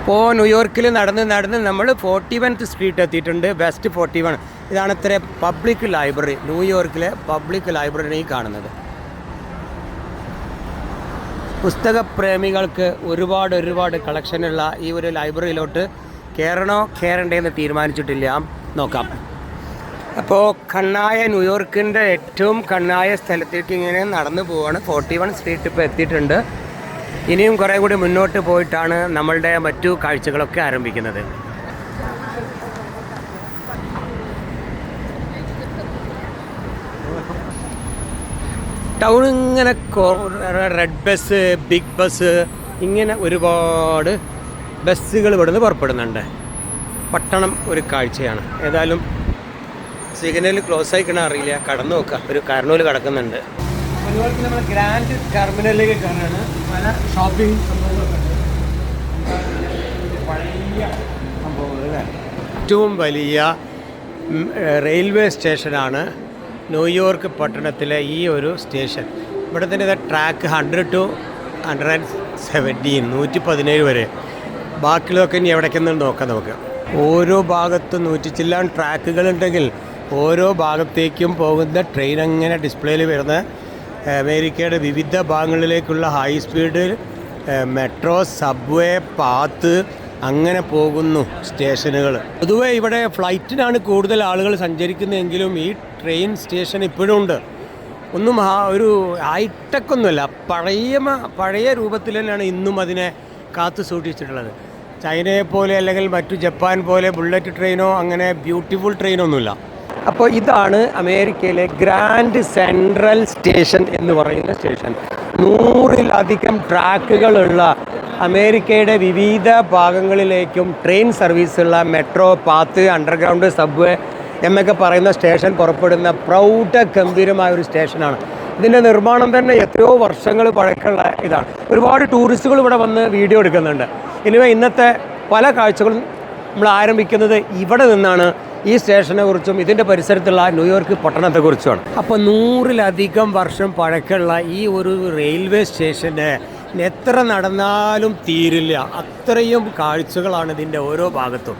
ഇപ്പോൾ ന്യൂയോർക്കിൽ നടന്ന് നടന്ന് നമ്മൾ ഫോർട്ടി വൺത്ത് സ്ട്രീറ്റ് എത്തിയിട്ടുണ്ട്. വെസ്റ്റ് ഫോർട്ടി വൺ ഇതാണ് ഇത്ര പബ്ലിക് ലൈബ്രറി ന്യൂയോർക്കിലെ പബ്ലിക് ലൈബ്രറി കാണുന്നത്. പുസ്തക പ്രേമികൾക്ക് ഒരുപാട് ഒരുപാട് കളക്ഷനുള്ള ഈ ഒരു ലൈബ്രറിയിലോട്ട് കയറണോ കയറണ്ടേ എന്ന് തീരുമാനിച്ചിട്ടില്ല. നോക്കാം. അപ്പോൾ കണ്ണായ ന്യൂയോർക്കിന്റെ ഏറ്റവും കണ്ണായ സ്ഥലത്തേക്ക് ഇങ്ങനെ നടന്നു പോവാണ്. ഫോർട്ടി വൺ സ്ട്രീറ്റ് ഇപ്പോൾ എത്തിയിട്ടുണ്ട്. ഇനിയും കുറേ കൂടി മുന്നോട്ട് പോയിട്ടാണ് നമ്മളുടെ മറ്റു കാഴ്ചകളൊക്കെ ആരംഭിക്കുന്നത്. ടൗൺ ഇങ്ങനെ റെഡ് ബസ് ബിഗ് ബസ് ഇങ്ങനെ ഒരുപാട് ബസ്സുകൾ ഇവിടുന്ന് പുറപ്പെടുന്നുണ്ട്. പട്ടണം ഒരു കാഴ്ചയാണ്. ഏതായാലും സിഗ്നൽ ക്ലോസ് ആയിക്കണ അറിയില്ല. കടന്നു നോക്കുക ഒരു കാരണവർ കിടക്കുന്നുണ്ട്. അതുപോലെ തന്നെ നമ്മുടെ ഗ്രാൻഡ് ടെർമിനലിലേക്ക് കയറാണ് പല ഷോപ്പിംഗ് സംഭവങ്ങളൊക്കെ ഉണ്ട്. ഏറ്റവും വലിയ റെയിൽവേ സ്റ്റേഷനാണ് ന്യൂയോർക്ക് പട്ടണത്തിലെ ഈ ഒരു സ്റ്റേഷൻ ഇവിടെ തന്നെ track hundred two hundred and seventeen നൂറ്റി പതിനേഴ് വരെ. ബാക്കിയുള്ളതൊക്കെ ഇനി എവിടേക്കെന്ന് നോക്കാം നമുക്ക്. ഓരോ ഭാഗത്തും നൂറ്റി ചില്ലാൻ ട്രാക്കുകളുണ്ടെങ്കിൽ ഓരോ ഭാഗത്തേക്കും പോകുന്ന ട്രെയിൻ അങ്ങനെ ഡിസ്പ്ലേയിൽ വരുന്ന അമേരിക്കയുടെ വിവിധ ഭാഗങ്ങളിലേക്കുള്ള high speed metro subway path അങ്ങനെ പോകുന്നു സ്റ്റേഷനുകൾ. പൊതുവെ ഇവിടെ ഫ്ലൈറ്റിനാണ് കൂടുതൽ ആളുകൾ സഞ്ചരിക്കുന്നതെങ്കിലും ഈ ട്രെയിൻ സ്റ്റേഷൻ ഇപ്പോഴും ഉണ്ട്. ഒന്നും ഒരു ഹൈടെക് പഴയ പഴയ രൂപത്തിൽ തന്നെയാണ് ഇന്നും അതിനെ കാത്തു സൂക്ഷിച്ചിട്ടുള്ളത്. ചൈനയെ പോലെ അല്ലെങ്കിൽ മറ്റു ജപ്പാൻ പോലെ ബുള്ളറ്റ് ട്രെയിനോ അങ്ങനെ ബ്യൂട്ടിഫുൾ ട്രെയിനോ ഒന്നുമില്ല. അപ്പോൾ ഇതാണ് അമേരിക്കയിലെ ഗ്രാൻഡ് സെൻട്രൽ സ്റ്റേഷൻ എന്ന് പറയുന്ന സ്റ്റേഷൻ. നൂറിലധികം ട്രാക്കുകളുള്ള അമേരിക്കയുടെ വിവിധ ഭാഗങ്ങളിലേക്കും ട്രെയിൻ സർവീസുള്ള മെട്രോ പാത്ത് അണ്ടർഗ്രൗണ്ട് സബ്വേ എന്നൊക്കെ പറയുന്ന സ്റ്റേഷൻ പുറപ്പെടുന്ന പ്രൗഢ ഗംഭീരമായ ഒരു സ്റ്റേഷനാണ്. ഇതിന്റെ നിർമ്മാണം തന്നെ എത്രയോ വർഷങ്ങൾ പഴക്കമുള്ള ഇതാണ്. ഒരുപാട് ടൂറിസ്റ്റുകൾ ഇവിടെ വന്ന് വീഡിയോ എടുക്കുന്നുണ്ട്. ഇനിവ ഇന്നത്തെ പല കാഴ്ചകളും നമ്മൾ ആരംഭിക്കുന്നത് ഇവിടെ നിന്നാണ്. ഈ സ്റ്റേഷനെ കുറിച്ചും ഇതിന്റെ പരിസരത്തുള്ള ന്യൂയോർക്ക് പട്ടണത്തെക്കുറിച്ചുമാണ് അപ്പോൾ നൂറിലധികം വർഷം പഴക്കമുള്ള ഈ ഒരു റെയിൽവേ സ്റ്റേഷന് എത്ര നടന്നാലും തീരില്ല. അത്രയും കാഴ്ചകളാണ് ഇതിന്റെ ഓരോ ഭാഗത്തും.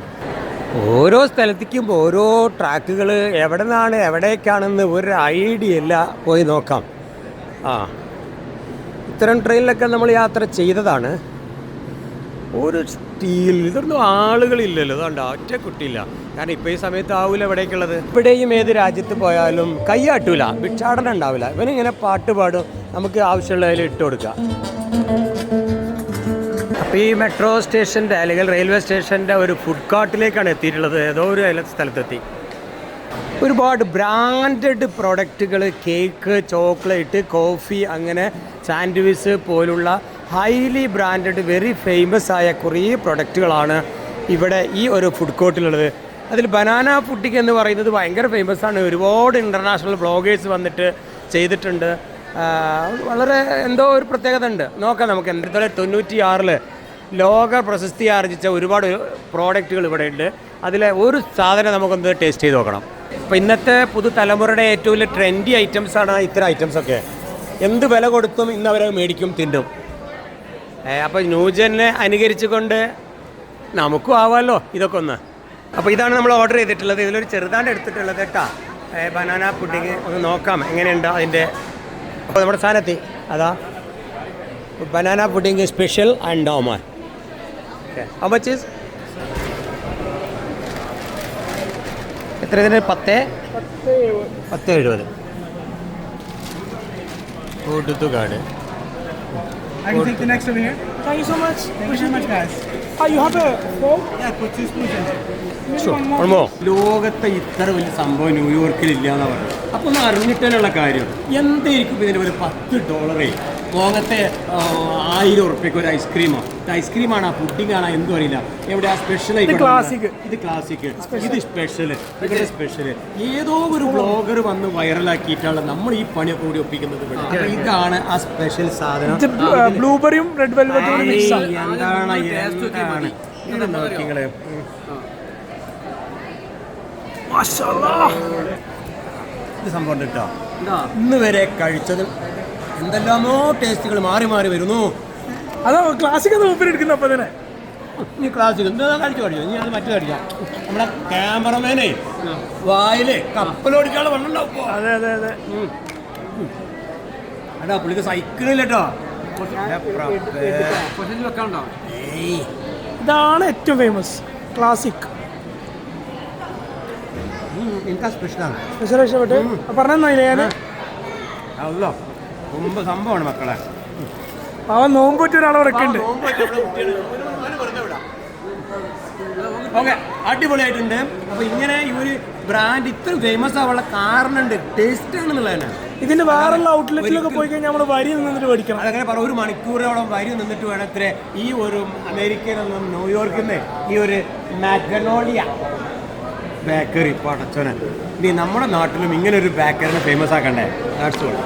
ഓരോ സ്ഥലത്തേക്കും ഓരോ ട്രാക്കുകൾ എവിടെ നിന്നാണ് എവിടേക്കാണെന്ന് ഒരു ഐഡിയ ഇല്ല. പോയി നോക്കാം. ആ. ഇത്തരം ട്രെയിനിലൊക്കെ നമ്മൾ യാത്ര ചെയ്തതാണ്. ഒരു സ്റ്റീൽ ഇതൊന്നും ആളുകളില്ലല്ലോ. അതുകൊണ്ട് ഒറ്റ കുട്ടിയില്ല. കാരണം ഇപ്പോൾ ഈ സമയത്ത് ആവില്ല എവിടേക്കുള്ളത്? ഇവിടെയും ഏത് രാജ്യത്ത് പോയാലും കൈയാട്ടൂല ഭിക്ഷാടനം ഉണ്ടാവില്ല ഇവനിങ്ങനെ പാട്ട് പാടും. നമുക്ക് ആവശ്യമുള്ളതിൽ ഇട്ട് കൊടുക്കാം. അപ്പോൾ ഈ മെട്രോ സ്റ്റേഷന്റെ അല്ലെങ്കിൽ റെയിൽവേ സ്റ്റേഷന്റെ ഒരു ഫുഡ് കാർട്ടിലേക്കാണ് എത്തിയിട്ടുള്ളത്. ഏതോ ഒരു സ്ഥലത്തെത്തി. ഒരുപാട് ബ്രാൻഡഡ് പ്രോഡക്റ്റുകൾ കേക്ക് ചോക്ലേറ്റ് കോഫി അങ്ങനെ സാൻഡ്വിച്ച് പോലുള്ള ഹൈലി ബ്രാൻഡഡ് വെരി ഫേമസ് ആയ കുറേ പ്രൊഡക്റ്റുകളാണ് ഇവിടെ ഈ ഒരു ഫുഡ് കോർട്ടിലുള്ളത് അതിൽ ബനാന ഫുഡിക്ക് എന്ന് പറയുന്നത് ഭയങ്കര ഫേമസ് ആണ്. ഒരുപാട് ഇന്റർനാഷണൽ ബ്ലോഗേഴ്സ് വന്നിട്ട് ചെയ്തിട്ടുണ്ട്. വളരെ എന്തോ ഒരു പ്രത്യേകത ഉണ്ട്. നോക്കാം നമുക്ക് എന്താ തൊണ്ണൂറ്റി ആറിൽ ലോക പ്രശസ്തി ആർജിച്ച ഒരുപാട് പ്രോഡക്റ്റുകൾ ഇവിടെ ഉണ്ട്. അതിലെ ഒരു സാധനം നമുക്കൊന്ന് ടേസ്റ്റ് ചെയ്ത് നോക്കണം. അപ്പോൾ ഇന്നത്തെ പുതുതലമുറയുടെ ഏറ്റവും വലിയ ട്രെൻഡി ഐറ്റംസാണ് ഇത്തരം ഐറ്റംസ് ഒക്കെ. എന്ത് വില കൊടുത്തും ഇന്ന് അവരെ മേടിക്കും തിന്നും. അപ്പോൾ ന്യൂജനെ അനുകരിച്ചുകൊണ്ട് നമുക്കും ആവാമല്ലോ ഇതൊക്കെ ഒന്ന്. അപ്പോൾ ഇതാണ് നമ്മൾ ഓർഡർ ചെയ്തിട്ടുള്ളത്. ഇതിലൊരു ചെറുതാണ്ട് എടുത്തിട്ടുള്ളത് കേട്ടാ. ബനാന പുഡിങ് ഒന്ന് നോക്കാം. എങ്ങനെയുണ്ട് അതിന്റെ അപ്പോൾ നമ്മുടെ സാധനത്തി അതാ. ബനാന പുഡിങ് സ്പെഷ്യൽ ആൻഡ് ഓമാൻ ഈസ് എത്ര ഇതിന്? പത്ത്? പത്ത് എഴുപത്. കൂട്ടുത്തുകാട് I can take the next over here. Thank you so much. Thank you so much, guys. Oh, you have a fork? Yeah, put two spoons in. Sure. one more. ഉൾമോ ലോകത്തെ ഇത്ര വലിയ സംഭവം ന്യൂയോർക്കിൽ ഇല്ല എന്ന് പറഞ്ഞു അപ്പൊ ഒന്ന് അറിഞ്ഞിട്ടേനുള്ള കാര്യം എന്തായിരിക്കും ഇതിന് ഒരു പത്ത് ഡോളറേ ലോകത്തെ ആ, ആയിരം ഉറുപ്പ്യക്ക് ഒരു ഐസ്ക്രീമോ? ഐസ്ക്രീമാണ് ആ പുഡിംഗ് ആണ് എന്തും അറിയില്ല. എവിടെ ആ സ്പെഷ്യൽ ക്ലാസിക് ഇത് ക്ലാസിക് ഇത് സ്പെഷ്യൽ ഇവിടെ സ്പെഷ്യൽ ഏതോ ഒരു ബ്ലോഗർ വന്ന് വൈറലാക്കിയിട്ടാണ് നമ്മൾ ഈ പണി കൂടി ഒപ്പിക്കുന്നത് ഇവിടെ. ഇതാണ് ആ സ്പെഷ്യൽ സാധനം. ഇത് ബ്ലൂബെറിയും റെഡ് വെൽവെറ്റും എന്താണ് എന്താണ്? ഇത് ഇത് സംഭവം കേട്ടോ ഇന്ന് വരെ കഴിച്ചത് എന്തെല്ലാമോ ടേസ്റ്റുകൾ മാറി മാറി വരുന്നു. അതാ ക്ലാസിക് എടുക്കുന്ന അപ്പൊ തന്നെ. നീ ക്ലാസ്സിൽ എന്താ കഴിച്ചു കഴിച്ചു നീ അത് മറ്റു കഴിക്കാം നമ്മുടെ ക്യാമറമാനെ വായിലെ കപ്പലോടിക്കാളെ വണ്ണുണ്ടാവും ഇപ്പൊ. അതെ അതെ അതെ. അടാ പുള്ളിക്ക് സൈക്കിളില്ല കേട്ടോ. ഇതാണ് ഏറ്റവും ഫേമസ് ക്ലാസിക് എനിക്ക് സ്പെഷ്യലാണ് സ്പെഷ്യൽ ഇഷ്ടപ്പെട്ട്. പറഞ്ഞില്ലേ മുമ്പ് സംഭവമാണ് മക്കളെ. അവൻ നോമ്പ് പറ്റിയ ഒരാളെ ഇറക്കുന്നുണ്ട് ഓക്കെ അടിപൊളിയായിട്ടുണ്ട്. അപ്പൊ ഇങ്ങനെ ഈ ഒരു ബ്രാൻഡ് ഇത്ര ഫേമസ് ആവാനുള്ള കാരണമുണ്ട് ടേസ്റ്റ് ആണെന്നുള്ളതന്നെ. ഇതിന്റെ വേറെയുള്ള ഔട്ട്ലെറ്റിലൊക്കെ പോയി കഴിഞ്ഞാൽ നമ്മൾ വരി നിന്നിട്ട് മേടിക്കണം. അതങ്ങനെ പറ ഒരു മണിക്കൂറോളം വരി നിന്നിട്ട് വേണം ഇത്ര ഈ ഒരു അമേരിക്കയിൽ നിന്നും ന്യൂയോർക്കിൽ നിന്ന് ഈ ഒരു മാഗനോളിയ ബേക്കറി പടച്ചോനെ. ഇനി നമ്മുടെ നാട്ടിലും ഇങ്ങനെ ഒരു ബേക്കറിനെ ഫേമസ് ആക്കണ്ടേ? That's all